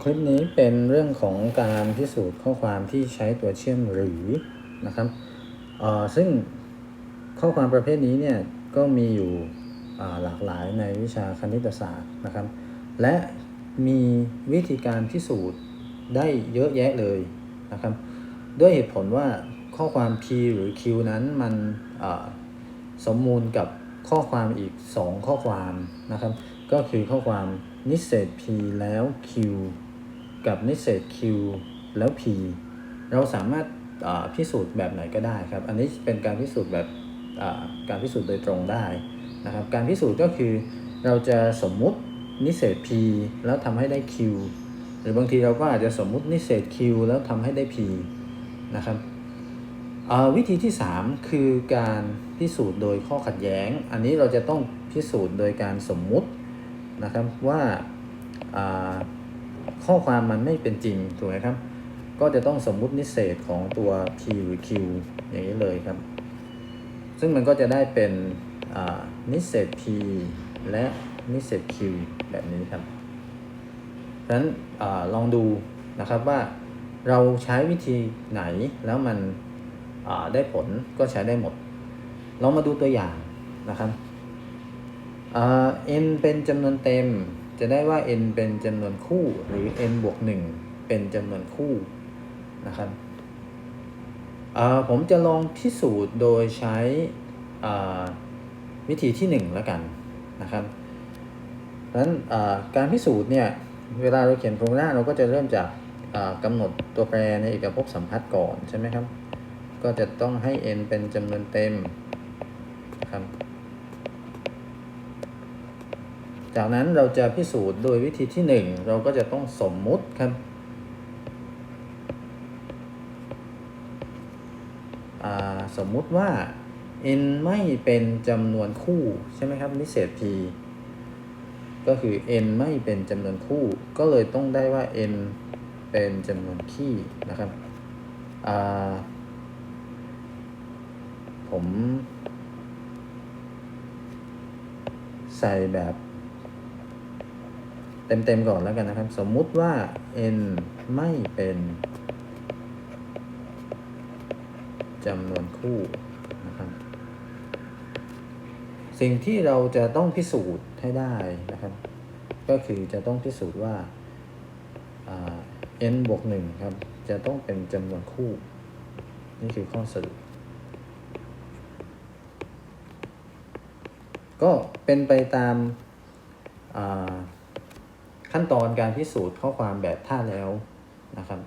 คลิปนี้เป็นเรื่องของการพิสูจน์ข้อความที่ใช้ตัวเชื่อมหรือนะครับเอ่อซึ่งข้อความประเภทนี้เนี่ยก็มีอยู่หลากหลายในวิชาคณิตศาสตร์นะครับ และมีวิธีการพิสูจน์ได้เยอะแยะเลยนะครับ ด้วยเหตุผลว่าข้อความ p หรือ q นั้นมันสมมูลกับข้อความอีก 2 ข้อความนะครับ ก็คือข้อความนิเศษ p แล้ว q กับนิเศษ q แล้ว p เราสามารถพิสูจน์แบบไหนก็ได้ครับ อันนี้เป็นการพิสูจน์แบบการพิสูจน์โดยตรงได้นะครับ การพิสูจน์ก็คือเราจะสมมุตินิเศษ p แล้วทำให้ได้ q หรือบางทีเราก็อาจจะสมมุตินิเศษ q แล้วทำให้ได้ p นะครับวิธีที่ 3 คือการพิสูจน์โดยข้อขัดแย้ง อันนี้เราจะต้องพิสูจน์โดยการสมมุตินะครับว่า ข้อความมันไม่เป็นจริงถูกไหมครับ ก็จะต้องสมมุตินิเศษของตัว p หรือ q อย่างนี้เลยครับ ซึ่งมันก็จะได้เป็นนิเศษ p และนิเศษ q แบบนี้ครับเพราะฉะนั้นอลองดูนะครับว่าเราใช้วิธีไหนแล้วมันได้ผลก็ใช้ได้หมดลองมาดูตัวอย่างนะครับ n เป็นจำนวนเต็ม จะได้ว่า n เป็นจำนวนคู่หรือ n บวก1เป็นจำนวนคู่นะครับอ่าผมจะลองพิสูจน์โดยใช้วิธีที่ 1 แล้วกันนะครับนั้นการพิสูจน์เนี่ย เวลาเราเขียนโฟร์มูลาเราก็จะเริ่มจากกำหนดตัวแปรในเอกภพสัมพัทธ์ก่อนใช่ไหมครับ ก็จะต้องให้ n เป็นจำนวนเต็มนะครับ จากนั้นเราจะพิสูจน์โดยวิธีที่ 1 เราก็จะต้องสมมุติครับสมมุติว่า n ไม่เป็นจำนวนคู่ใช่ไหมครับนิเศษ p ก็คือ n ไม่เป็นจำนวนคู่ ก็เลยต้องได้ว่า n เป็นจำนวนคี่นะครับ ผม ใส่แบบ เต็มๆก่อนแล้วกันนะครับ สมมุติว่า n ไม่เป็นจำนวนคู่นะครับ สิ่งที่เราจะต้องพิสูจน์ให้ได้นะครับ ก็คือจะต้องพิสูจน์ว่าา n บวกหนึ่งครับ จะต้องเป็นจำนวนคู่ นี่คือข้อสรุปก็เป็นไปตามา ขั้นตอนการพิสูจน์ข้อความแบบท่าแล้วนะครับ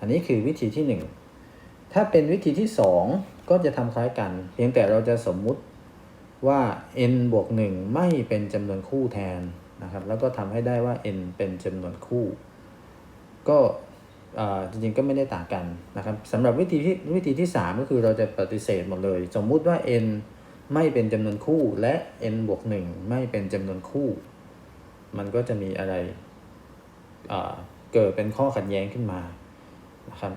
อันนี้คือวิธีที่ 1 ถ้าเป็นวิธีที่ 2 ก็จะทำคล้ายกัน เพียงแต่เราจะสมมุติว่า n บวก1ไม่เป็นจำนวนคู่แทนนะครับ แล้วก็ทำให้ได้ว่า n เป็นจำนวนคู่ ก็จริงๆก็ไม่ได้ต่างกันนะครับสำหรับวิธีที่วิธีที่ 3 ก็คือเราจะปฏิเสธหมดเลย สมมุติว่า n ไม่เป็นจำนวนคู่และ n บวก1ไม่เป็นจำนวนคู่ มันก็จะมีอะไรเกิดเป็นข้อขัดแย้งขึ้นมานะครับ